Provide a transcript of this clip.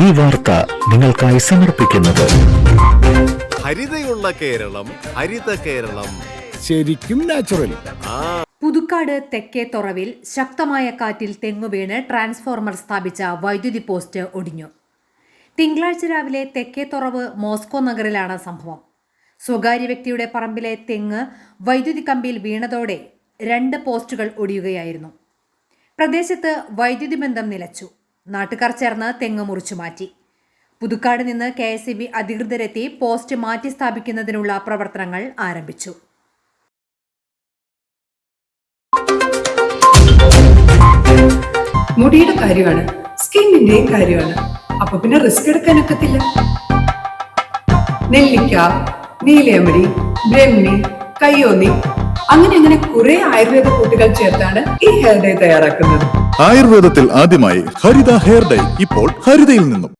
ഈ വാർത്ത നിങ്ങൾക്കായി സമർപ്പിക്കുന്നത്. ഹരിതയുള്ള കേരളം ഹരിത കേരളം. ശരിക്കും നാച്ചുറൽ പുതുക്കാട് തെക്കേ തുറവിൽ ശക്തമായ കാറ്റിൽ തെങ്ങുവീണ് ട്രാൻസ്ഫോർമർ സ്ഥാപിച്ച വൈദ്യുതി പോസ്റ്റ് ഒടിഞ്ഞു. തിങ്കളാഴ്ച രാവിലെ തെക്കേ തുറവ് മോസ്കോ നഗറിലാണ് സംഭവം. സ്വകാര്യ വ്യക്തിയുടെ പറമ്പിലെ തെങ്ങ് വൈദ്യുതി കമ്പിയിൽ വീണതോടെ രണ്ട് പോസ്റ്റുകൾ ഒടിയുകയായിരുന്നു. പ്രദേശത്ത് വൈദ്യുതി ബന്ധം നിലച്ചു. നാട്ടുകാർ ചേർന്ന് തെങ്ങ് മുറിച്ചു മാറ്റി. പുതുക്കാട് നിന്ന് കെ എസ് ഇ ബി അധികൃതരെത്തി പോസ്റ്റ് മാറ്റി സ്ഥാപിക്കുന്നതിനുള്ള പ്രവർത്തനങ്ങൾ ആരംഭിച്ചു. മുടിയുടെ കാര്യമാണ് സ്കിന്നിന്റെയും കാര്യമാണ്. അപ്പൊ പിന്നെ റിസ്ക് എടുക്കാനൊക്കത്തില്ല നെല്ലിക്ക നീലയമരി ബ്രഹ്മി കയ്യോന്നി അങ്ങനെ അങ്ങനെ കുറെ ആയുർവേദ കൂട്ടുകൾ ചേർത്താണ് ഈ ഹെയർ ഡേ തയ്യാറാക്കുന്നത്. ആയുർവേദത്തിൽ ആദ്യമായി ഹരിത ഹെയർ ഡൈ ഇപ്പോൾ ഹരിതയിൽ നിന്നും.